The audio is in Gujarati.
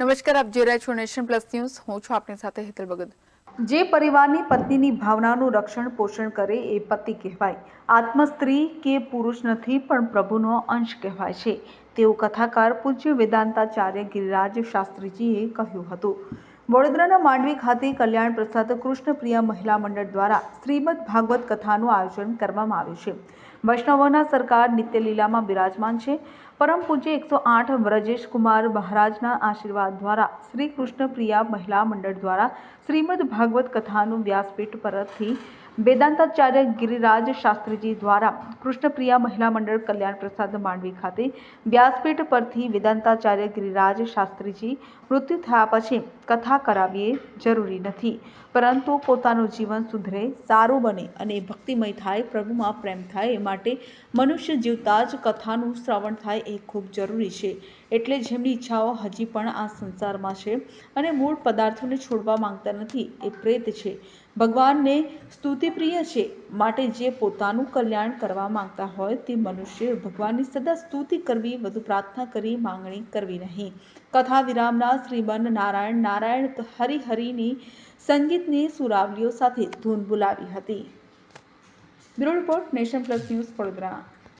નમસ્કાર, આપ જોઈ રહ્યા છો નેશન પ્લસ ન્યૂઝ. હું છું આપની સાથે હેતલ ભગત જે પરિવારની પત્નીની ભાવનાનું રક્ષણ પોષણ કરે એ પતિ કહેવાય. આત્મ સ્ત્રી કે પુરુષ નથી, પણ પ્રભુનો અંશ કહેવાય છે. તેવું કથાકાર પૂજ્ય વેદાંતાચાર્ય ગિરિરાજ શાસ્ત્રીજીએ કહ્યું હતું. વડોદરાના માંડવી ખાતે કલ્યાણ પ્રસાદ કૃષ્ણપ્રિય મહિલા મંડળ દ્વારા શ્રીમદ ભાગવત કથાનું આયોજન કરવામાં આવ્યું છે. વૈષ્ણવોના સરકાર નિત્યલીલામાં બિરાજમાન છે. પરમ પૂજ્ય એકસો આઠ વ્રજેશ કુમાર મહારાજના આશીર્વાદ દ્વારા શ્રી કૃષ્ણ પ્રિયા મહિલા મંડળ દ્વારા શ્રીમદ ભાગવત કથાનું વ્યાસપીઠ પરથી વેદાંતાચાર્ય ગિરિરાજ શાસ્ત્રીજી દ્વારા કૃષ્ણપ્રિયા મહિલા મંડળ કલ્યાણ પ્રસાદ માંડવી ખાતે વ્યાસપીઠ પરથી વેદાંતાચાર્ય ગિરિરાજ શાસ્ત્રીજી મૃત્યુ થયા પછી કથા કરાવીએ જરૂરી નથી. પરંતુ પોતાનું જીવન સુધરે સારું બને અને ભક્તિમય થાય, પ્રભુમાં પ્રેમ થાય એ માટે મનુષ્ય જીવતા જ કથાનું શ્રવણ થાય એ ખૂબ જરૂરી છે. એટલે જેમની ઈચ્છાઓ હજી પણ આ સંસારમાં છે અને મૂળ પદાર્થોને છોડવા માંગતા નથી એ પ્રેત છે. ભગવાનને સ્તુતિપ્રિય છે માટે જે પોતાનું કલ્યાણ કરવા માંગતા હોય તે મનુષ્ય ભગવાનની સદા સ્તુતિ કરવી, વધુ પ્રાર્થના કરી, માંગણી કરવી નહીં. કથા વિરામના શ્રીમન નારાયણ નારાયણ હરિહરિની સંગીતની સુરાવલીઓ સાથે ધૂન બોલાવી હતી. Bureau report nation plus news Vadodara.